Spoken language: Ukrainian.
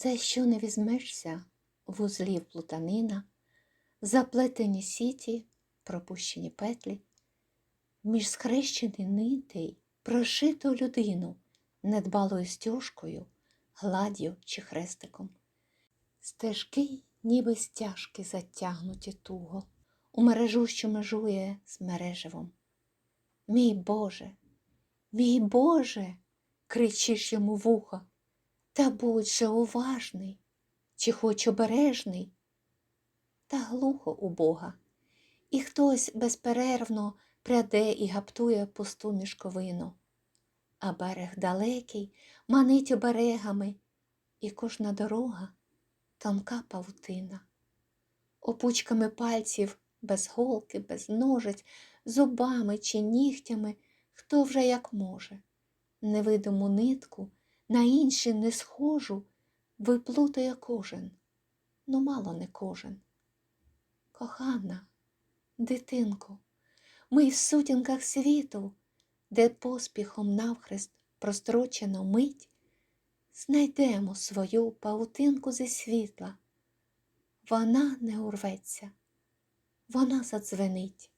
За що не візьмешся, вузлів плутанина, заплетені сіті, пропущені петлі, між схрещених нитей прошиту людину недбалою стяжкою, гладдю чи хрестиком. Стежки, ніби стяжки затягнуті туго, у мережу, що межує з мереживом. Мій Боже, мій Боже, кричиш йому в ухо, та будь же уважний, чи хоч обережний. Та глухо у Бога, і хтось безперервно пряде і гаптує пусту мішковину, а берег далекий манить оберегами, і кожна дорога тонка павутина. Опучками пальців, без голки, без ножиць, зубами чи нігтями, хто вже як може, невидиму нитку на інші не схожу, виплутає кожен, ну мало не кожен. Кохана, дитинко, ми в сутінках світу, де поспіхом навхрест прострочено мить, знайдемо свою паутинку зі світла. Вона не урветься, вона задзвенить.